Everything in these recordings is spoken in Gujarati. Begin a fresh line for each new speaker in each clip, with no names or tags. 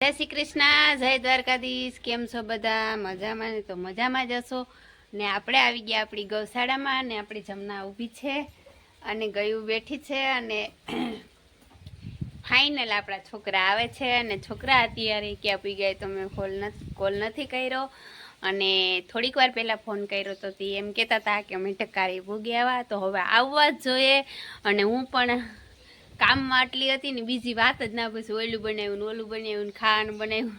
જય શ્રી કૃષ્ણ, જય દ્વારકાધીશ. કેમ છો બધા? મજામાં? ને તો મજામાં જ હશો? ને આપણે આવી ગયા આપણી ગૌશાળામાં ને આપણી જમના ઊભી છે અને ગયું બેઠી છે અને ફાઇનલ આપણા છોકરા આવે છે અને છોકરા અત્યારે કે આપી ગયા તો મેં કોલ નથી કોલ નથી કર્યો. અને થોડીક વાર પહેલાં ફોન કર્યો તો તે એમ કહેતા હતા કે અમે ટકારી ભૂગ્યા તો હવે આવવા જ જોઈએ અને હું પણ કામમાં આટલી હતી ને બીજી વાત જ ના પછી ઓલું બનાવ્યું ઓલું બનાવ્યું ખાવાનું બનાવ્યું.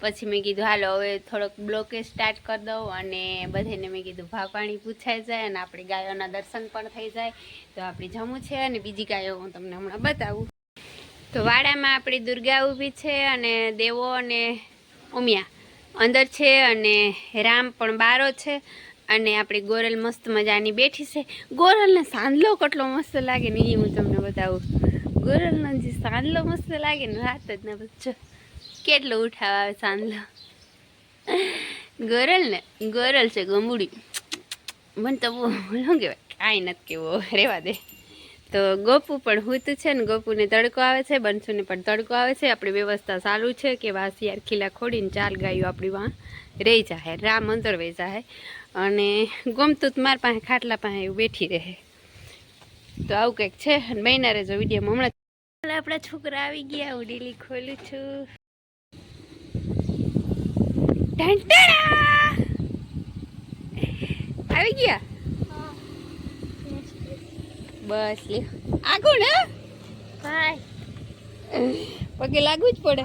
પછી મેં કીધું, હાલો, હવે થોડોક બ્લોકે સ્ટાર્ટ કરી દઉં. અને બધાને મેં કીધું ભા પાણી પૂછાઈ જાય અને આપણી ગાયોના દર્શન પણ થઈ જાય. તો આપણી જમું છે અને બીજી ગાયો હું તમને હમણાં બતાવું. તો વાડામાં આપણી દુર્ગા ઊભી છે અને દેવો અને ઉમિયા અંદર છે અને રામ પણ બારો છે. અને આપણી ગોરલ મસ્ત મજાની બેઠી છે. ગોરલને સાંદલો કેટલો મસ્ત લાગે ને એ હું તમને બતાવું. ગોરલનો જે સાંદલો મસ્ત લાગે ને વાત જ ને બચ્ચો કેટલો ઉઠાવ આવે સાંદલો ગોરલ ને ગોરલ છે ગમુડી મને તો બહુ શું કહેવાય, કાંઈ નથી કેવો રેવા દે. તો ગોપુ પણ હૂત છે ને ગોપુને તડકો આવે છે બંસુને પણ તડકો આવે છે. આપણી વ્યવસ્થા સારું છે કે વાસિયાર ખીલા ખોડીને ચાલ ગાયું આપણી વાં રહી જાય રામ અંતર વહી જાય અને ગમતું જ માર પાસે ખાટલા પાસે બેઠી રહે. તો આવું કંઈક છે અને મહિના રહેજો વીડિયો હમણાં આપણા છોકરા આવી ગયા હું ડેલી ખોલું છું. આવી ગયા? બસ લે આગળ ને પગે લાગવું જ પડે.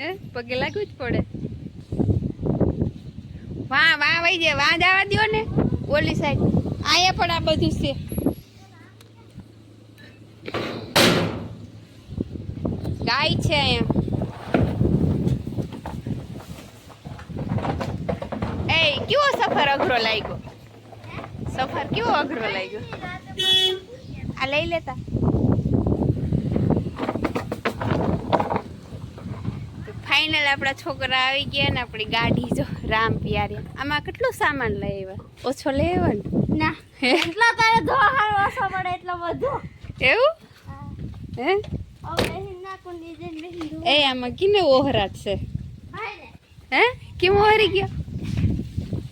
હે? પગે લાગવું જ પડે. વાહ વાહ, વહી જાય વાહ, જવા દો ને. ઓલી સાઈડ અહીંયા પણ આ બધું છે. ગાય છે અહીંયા. કેવો સફર અઘરો લાગ્યો? સફર કેવો અઘરો લાગ્યો? આ લઈ લેતા. ફાઇનલ આપણા છોકરા આવી ગયા ને આપણી ગાડી જો રામ પિયારી. આમાં કેટલો સામાન લઈ આવ્યા? ઓછો લઈ આવ્યો ને?
ના? એટલો તારે ધોહાર ઓછો પડે એટલો બધો.
એવું? હે.
ને.
એ આમાં કિને ઓહરાટ છે. હે? કેમ ઓહરી ગયો?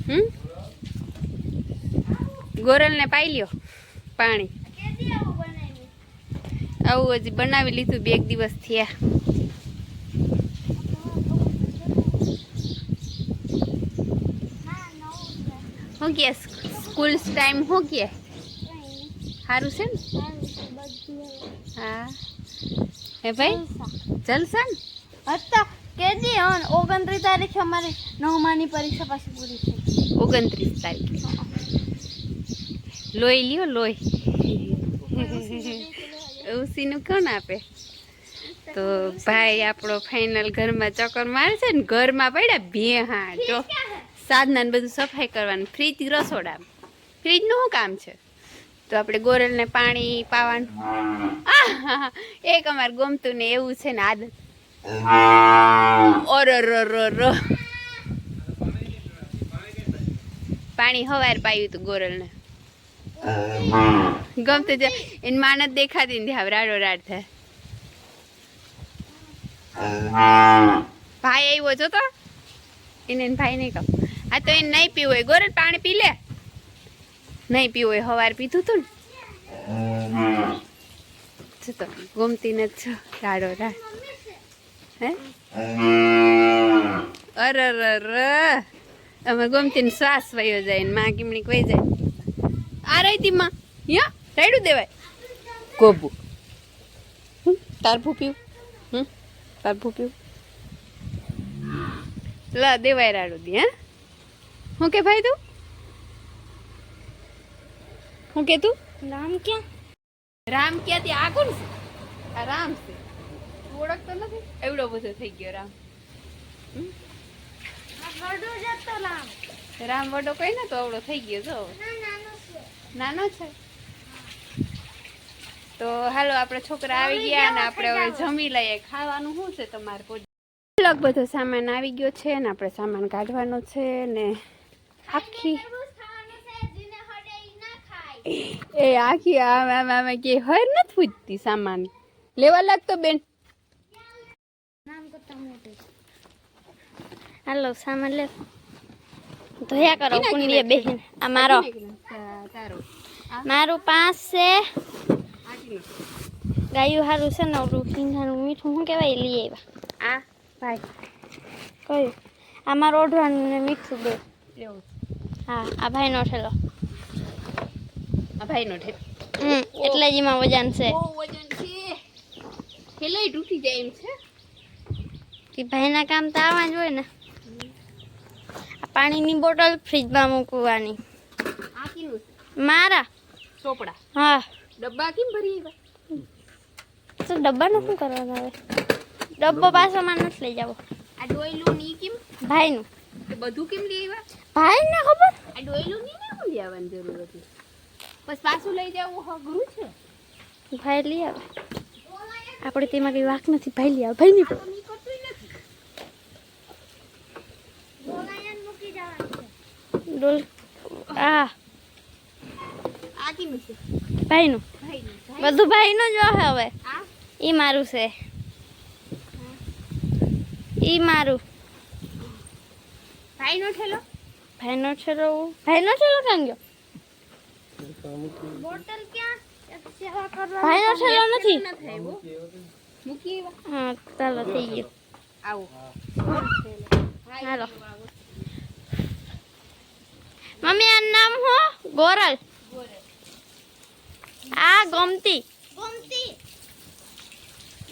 હમ? ગોરલને પાઈ લ્યો પાણી?
આવું
હજી બનાવી લીધું બે એક દિવસ થયા
હા, નવું છે.
હું કે સ્કૂલ ટાઈમ હું કે? સારું છે ને. હા. હે ભાઈ?
જલસા.
ને?
હતા કેદી હન ઓગણત્રીસ તારીખે અમારી નવમાની પરીક્ષા પાછી પૂરી થઈ.
ઓગણત્રીસ તારીખે. લોહી લ્યો લોહી. ઉસીનું કોણ આપે? તો ભાઈ આપણો ફાઇનલ ઘરમાં ચક્કર મારે છે ને ઘરમાં પડ્યા બે હા જો. સાધના ને બધું સફાઈ કરવાનું. ફ્રીજ રસોડા ફ્રીજનું શું કામ છે? તો આપણે ગોરલને પાણી પાવાનું! એક અમારે ગમતું ને એવું છે ને આદત. ઓરર પાણી હવાર પાયું તું ગોરલને. ગમતું જ એની માનત દેખાતી નથી હવે રાડો રાડ થાય. ભાઈ આવ્યો જો તો એને ભાઈ નહીં કહું આ તો એને નહીં પીવું હોય. ગોરલ પાણી પી લે. નહીં પીવું હોય. હવાર પીધું તું ને? તો ગમતી નથી છો. રાડો રાડ હે? અર અમે ગમતી ને શ્વાસ વયો જાય ને માં કીમણી વહી જાય. આ રહી માં યા રાયડું દેવાય. ગોબુ. તારભું પીવું હમ તારભું પીવું લા દેવાય રાડું દી હા? હું કે ભાઈ તું? હું કે તું?
રામ ક્યાં?
રામ ક્યાંથી? આ કોણ છે? આ રામ છે. તું ઓળખતો નથી? એવડો બધો થઈ ગયો રામ.
વડો જતો નામ
રામ વડો કઈ ને તો અવડો થઈ ગયો જો
નાનો છે.
તો હાલો આપણે છોકરા આવી ગયા અને આપણે હવે જમી લઈએ. ખાવાનું શું છે તમારે? કોઈ બધો સામાન આવી ગયો છે ને આપણે સામાન કાઢવાનો છે ને આખી એ આખી આમ આમ આમ કે હર નથી પૂછતી સામાન. લેવા લાગતો બેન.
હાલો સામાન લે. ધોયા કરો કુંડીએ બેહીને આ મારો. મારું પાંચ છે. ગાયું સારું છે ને ઓલું સિંધાનું મીઠું શું કહેવાય લઈ આવ્યા.
આ. ભાઈ
કયું? આ મારું ઓઢવાનું ને મીઠું બે.
એવું
હા આ ભાઈનો ઠેલો.
આ ભાઈનો ઠેલો.
હમ એટલે જ એમાં વજન છે.
બહુ વજન છે. પેલાય તૂટી જાય એમ છે.
કે ભાઈના કામ તો આવવા જ હોય ને. આ પાણીની બોટલ ફ્રીજમાં મૂકવાની.
આ કીનું
મારા?
ચોપડા.
હા.
ડબ્બા કેમ ભરી
તો ડબ્બાનું શું કરવાનું આવે ડબ્બો પાછોમાં નથી લઈ જાવો.
આ ડોયલું ની કેમ?
ભાઈનું.
બધું કેમ લઈ આવ્યા
ભાઈને ખબર?
આ ડોયલું ની ને હું લઈ આવવાની જરૂર હતી? બસ પાછું લઈ જવું અઘરું છે.
ભાઈ લઈ આવે. આપણે તેમાં કઈ વાક નથી ભાઈ લઈ આવે. ભાઈ નહીં ડોલ આ. ભાઈનું. બધું ભાઈનું જ હવે. એ મારું છે. એ મારું.
ભાઈનો ઠેલો
ભાઈનો છેલો ભાઈનો છેલો ક્યાં ગયો
બોટલ ક્યાં સેવા
ભાઈનો છેલો નથી
મૂકી
હા ચાલો થઈ ગયો
આવો
હાલો મમ્મી આ નામ હો ગોરલ આ ગમતી
ગમતી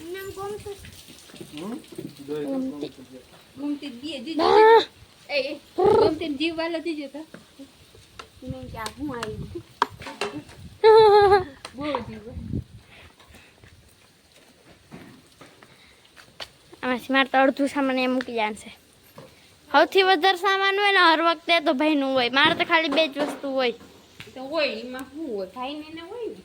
નામ ગમતું
ગમતી
ગમતી દીએ દીજે
આ,
એ એ, ગમતી જીવ વાલો દીજે તો. એને કે હું આવી બહુ જીવ.
આમાંથી મારે તો અડધું સામાન એ મૂકી જશે છે. સૌથી વધારે સામાન હોય ને હર વખતે તો ભાઈનું હોય. મારે તો ખાલી બે જ વસ્તુ હોય.
તો હોય એમાં શું હોય? ભાઈ ને હોય ને?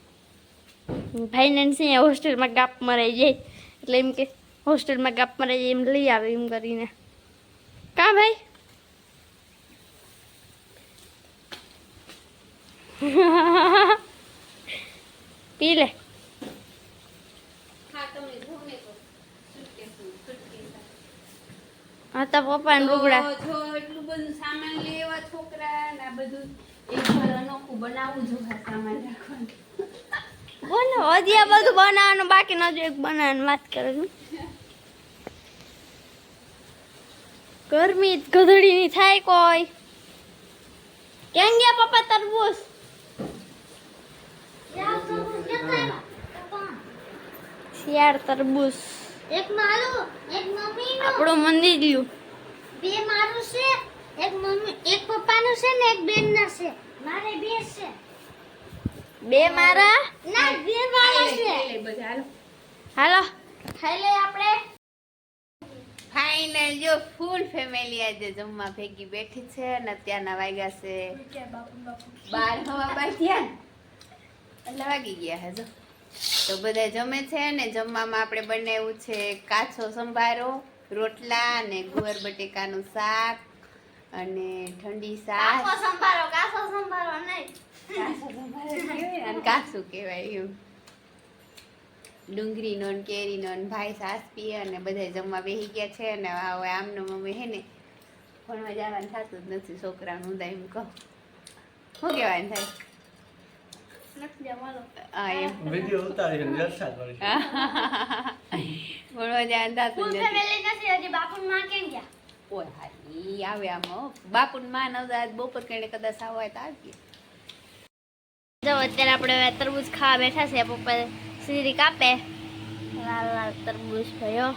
ભાઈને છે હોસ્ટેલમાં ગાપ મરાઈ જાય. એટલે એમ કે હોસ્ટેલમાં ગાપ મરાઈ જાય એમ લઈ આવે એમ કરીને. કા ભાઈ? પી લે
હા તો suitcase નું,
રૂગડા
જો એટલું બધું સામાન લેવા છોકરા ને આ બધું એક ઘર અનોખું બનાવવું જોઈએ સામાન રાખવાનું.
બોલો હજી આ બધું બનાવવાનું બાકી ન એક બનાવવાનું વાત કરે છું. ગરમી ગધડીની થાય કોઈ. ક્યાં ગયા પપ્પા તરબૂચ? શિયાળ તરબૂચ.
એક મારું એક મમ્મીનું.
આપણું મંદિર ગયું.
બે મારું છે એક મમ્મી એક પપ્પાનું છે ને એક બેનના છે. મારે બે છે.
બે મારા?
ના બે મારા છે.
હાલો
હાલો
ખાઈ લઈએ આપણે.
ફાઇનલ જો ફૂલ ફેમિલી આજે જમવા ભેગી બેઠી છે અને અત્યારના વાગ્યા છે. બાર હવા બાર થયા. એટલે વાગી ગયા હે જો? તો બધા જમે છે ને જમવામાં આપણે બનાવ્યું છે કાચો સંભારો રોટલા અને ગુવાર બટેકાનું શાક અને ઠંડી શાક.
સંભારો કાસો સંભારો નહીં.
કાચો કહેવાય કાચું એવું ડુંગળીનો ને કેરીનો ને ભાઈ સાસ પીએ અને બધા જમવા બેસી ગયા છે અને હવે આમનો મમ્મી હે ને ભણવા જવાનું થતું જ નથી છોકરાનું હું તો એમ કહું. શું કહેવાનું થાય?
વીડિયો ઉતારીને જલસા કરી
ભણવા જવાનું થતું નથી.
હજી બાપુ માં કેમ ગયા?
ઓય હા ઈ આવે આમ બાપુનમાં નવદાસ બપોર કણે કદાચ આવો તો આવીએ
જો અત્યારે આપણે તરબૂચ ખાવા બેઠા છે પપ્પા સીરી કાપે લાલ લાલ તરબૂચ ભયો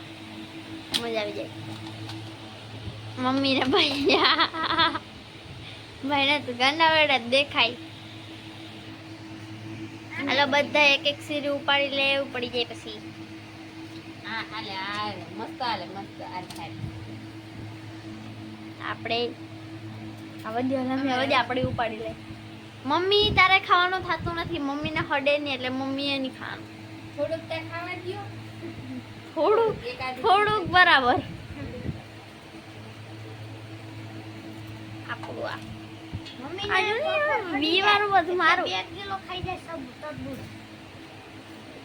મજા આવી જાય. મમ્મી ને ભાઈ ભાઈને તો ગાંડા વેડા જ દેખાય. હાલો બધા એક એક સીરી ઉપાડી લે પડી જાય પછી.
હા હાલે હાલે. મસ્ત હાલે મસ્ત. હાલે હાલે.
આપણે હલામી આપણે ઉપાડી લે. મમ્મી તારે ખાવાનું થતું નથી. મમ્મીને હડે નહીં એટલે મમ્મીએ નહીં ખાવાનું.
થોડુંક ખાવા
થોડુંક થોડુંક બરાબર. આપણું આ.
મમ્મી
આ જો ને, બીવાનું બધું મારું.
બે કિલો ખાઈ જાય સબ તરબૂચ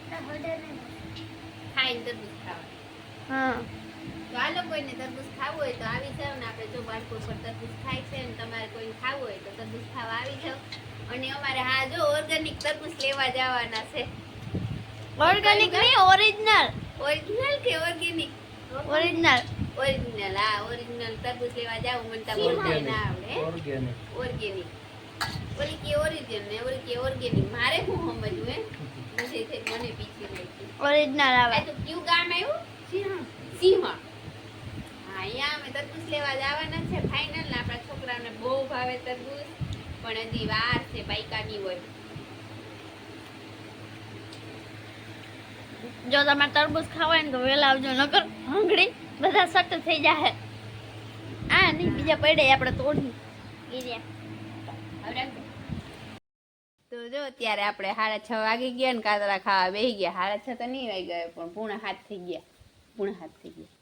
તો હળદર નહીં.
ખાઈને તરબૂચ ખાવા
હા.
તો આ લોકોને તરબૂચ ખાવું હોય તો આવી જાવ ને આપણે જો બાળકો પર તરબૂચ ખાય છે ને તમારે કોઈને ખાવું હોય તો તરબૂચ ખાવા આવી જાવ. અને અમારે હા જો ઓર્ગેનિક તરબૂચ લેવા જવાના છે.
ઓર્ગેનિક નહીં ઓરિજિનલ
ઓરિજિનલ કે ઓર્ગેનિક
ઓરિજિનલ
ઓરિજિનલ હા ઓરિજિનલ તરબૂચ લેવા જાવ મને તો બોલતા ના આવડે
ઓર્ગેનિક
ઓર્ગેનિક ઓલી કે ઓરિજિનલ ને ઓલી કે ઓર્ગેનિક મારે શું સમજવું હે? બધે તે મને પીછી નાખી.
ઓરિજિનલ આવે.
તો ક્યુ ગામ આવ્યું? સીમા સીમા અહીંયા અમે તરબૂચ લેવા જવાના છે ફાઇનલ ને આપણા છોકરાને બહુ ભાવે તરબૂચ પણ હજી વાર છે બાઈકાની હોય.
જો તમારે તરબૂચ ખાવા હોય ને તો વહેલા આવજો નકર હંગડી બધા સટ થઈ જાય આ નહીં બીજા પડે આપણે તોડી.
તો જો અત્યારે આપણે સાડા છ વાગી ગયા ને કાતરા ખાવા બેસી ગયા. સાડા છ તો નહીં વાગી ગયા પણ પૂણા હાથ થઈ ગયા. પૂણા હાથ થઈ ગયા.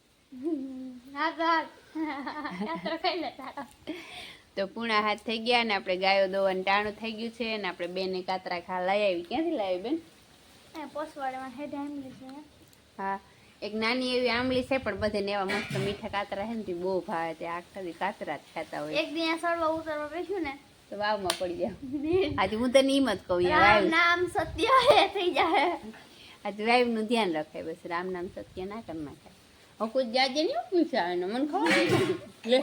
તો
પૂણા હાથ થઈ ગયા ને આપણે ગાયો દોવાનું ટાણું થઈ ગયું છે ને આપણે બેને કાતરા ખા લઈ આવી. ક્યાંથી લાવી બેન?
પોસવાડામાં
હા. એક નાની એવી આંબલી છે પણ બધે ને એવા મસ્ત મીઠા કાતરા છે ને બહુ ભાવે. તે આખા દી કાતરા જ ખાતા હોય.
એક દી સળવા ઉતરવા બેસ્યું ને
તો વાવમાં પડી જાવ. આજે હું તને એમ જ કહું યાર
નામ સત્ય હે થઈ જાય
આજે વાવનું ધ્યાન રખાય બસ રામ નામ સત્ય ના કર નાખાય હું કોઈ જાજે નહીં પૂછા ને મને ખબર લે.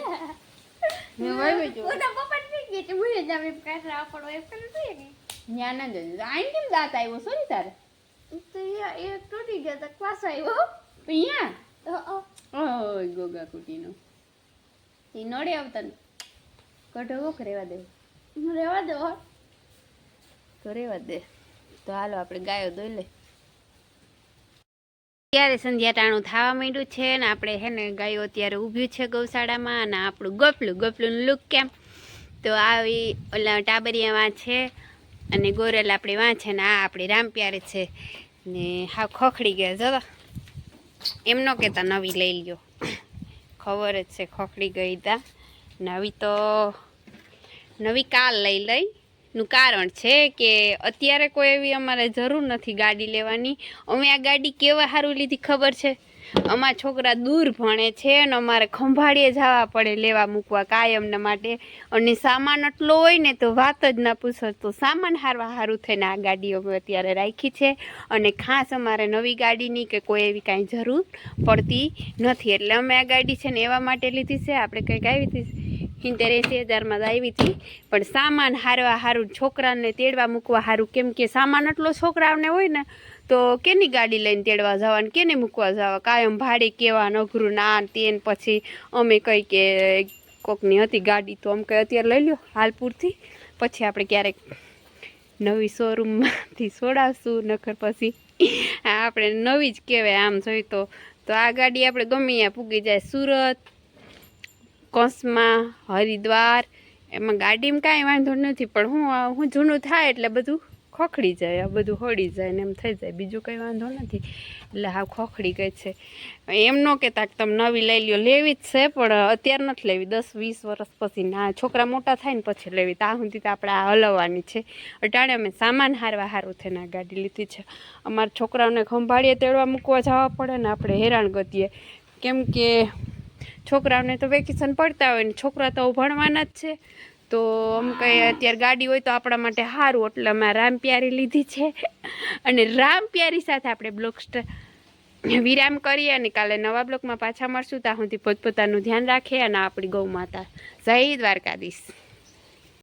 મેં વાવ્યું જો.
પોતા પપ્પા ને ગઈ છે મુએ જાવ એમ કાતરા આપણો એમ કરી દઈએ ને
ત્યાં ના આઈ કેમ દાંત આવ્યો સોરી તારે.
તો એ એ તૂટી ગયો તો ક્વાસ આવ્યો
અહીંયા? ઓય ગોગા કુટીનો એ નડે આવતા ને કઢો વોક રેવા દે.
રેવા દો
તો રેવા દે. તો હાલો આપણે ગાયો દોઈ લે અત્યારે સંધ્યા ટાણું થવા માંડ્યું છે ને આપણે હે ને ગાયો અત્યારે ઊભ્યું છે ગૌશાળામાં અને આપણું ગપલું ગપલું લુક કેમ? તો આવી ઓલા ટાબરિયામાં છે અને ગોરેલ આપણી વાંચે ને આ આપણી રામપ્યારે છે. ને હા ખોખડી ગયા જો તો. એમ ન કહેતા, નવી લઈ લ્યો. ખબર જ છે, ખોખડી ગઈ તા. નવી તો, નવી કાલ લઈ લઈ. નું કારણ છે કે અત્યારે કોઈ એવી અમારે જરૂર નથી ગાડી લેવાની. અમે આ ગાડી કેવા સારું લીધી ખબર છે? અમારા છોકરા દૂર ભણે છે અને અમારે ખંભાળીએ જવા પડે, લેવા મૂકવા કાયમના માટે. અને સામાન એટલો હોય ને તો વાત જ ના પૂછો. તો સામાન હારવા સારું થઈને આ ગાડી અમે અત્યારે રાખી છે. અને ખાસ અમારે નવી ગાડીની કે કોઈ એવી કાંઈ જરૂર પડતી નથી. એટલે અમે આ ગાડી છે ને એવા માટે લીધી છે. આપણે કંઈક આવી હતી સિત્તેર એંસી હજારમાં આવી હતી. પણ સામાન હારવા સારું છોકરાને તેડવા મૂકવા સારું કેમ કે સામાન એટલો છોકરાઓને હોય ને તો કેની ગાડી લઈને તેડવા જવાનું કેને મૂકવા જવા? કાયમ ભાડે કેવા નઘરું ના તેન પછી અમે કંઈ કે કોકની હતી ગાડી તો અમે કંઈ અત્યારે લઈ લ્યો હાલપુરથી પછી આપણે ક્યારેક નવી શોરૂમમાંથી છોડાવશું નખર પછી આપણે નવી જ કહેવાય આમ જોઈ તો. તો આ ગાડી આપણે ગમે ત્યાં પૂગી જાય. સુરત, કોસમાં, હરિદ્વાર, એમાં ગાડીમાં કાંઈ વાંધો નથી, પણ હું હું જૂનું થાય એટલે બધું ખોખડી જાય, આ બધું હળી જાય ને એમ થઈ જાય. બીજું કંઈ વાંધો નથી. એટલે હા, ખોખડી ગઈ છે. એમ ન કે તમે નવી લઈ લ્યો. લેવી જ છે, પણ અત્યારે નથી લેવી. દસ, વીસ વર્ષ પછી ના, છોકરા મોટા થાય ને પછી લેવી. ત્યાં સુધી તો આપણે આ હલવવાની છે. અટાણે અમે સામાન હારવા હારું થઈને આ ગાડી લીધી છે. અમારા છોકરાઓને ખંભાળીએ, તેડવા મૂકવા જવા પડે ને આપણે હેરાન ગતીએ. કેમ કે છોકરાઓને તો વેકેશન પડતા હોય ને છોકરા તો ભણવાના જ છે. તો આમ કંઈ અત્યારે ગાડી હોય તો આપણા માટે સારું, એટલે અમે રામ પ્યારી લીધી છે. અને રામ પ્યારી સાથે આપણે બ્લોક વિરામ કરીએ અને કાલે નવા બ્લોકમાં પાછા મળશું. ત્યાં સુધી પોતપોતાનું ધ્યાન રાખીએ અને આપણી ગૌ માતા જય દ્વારકાધીશ.